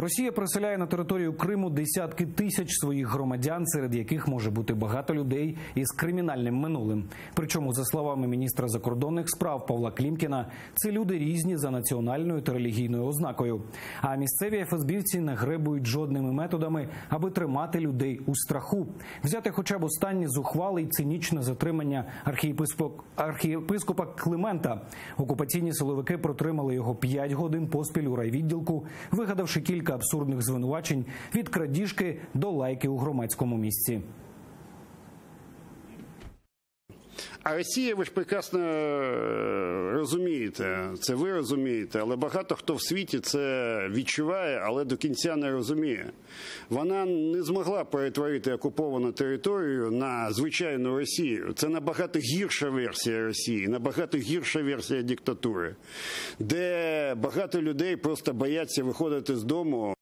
Росія приселяє на територію Криму десятки тисяч своїх громадян, серед яких може бути багато людей із кримінальним минулим. Причому, за словами міністра закордонних справ Павла Клімкіна, це люди різні за національною та релігійною ознакою. А місцеві ФСБівці не гребують жодними методами, аби тримати людей у страху. Взяти хоча б останнє зухвале й цинічне затримання архієпископа Климента. Окупаційні силовики протримали його 5 годин поспіль у райвідділку, вигадавши кілька абсурдних звинувачень від крадіжки до лайки у громадському місці. А Росія, ви ж прекрасно розумієте, це ви розумієте, але багато хто в світі це відчуває, але до кінця не розуміє. Вона не змогла перетворити окуповану територію на звичайну Росію. Це набагато гірша версія Росії, набагато гірша версія диктатури, де багато людей просто бояться виходити з дому.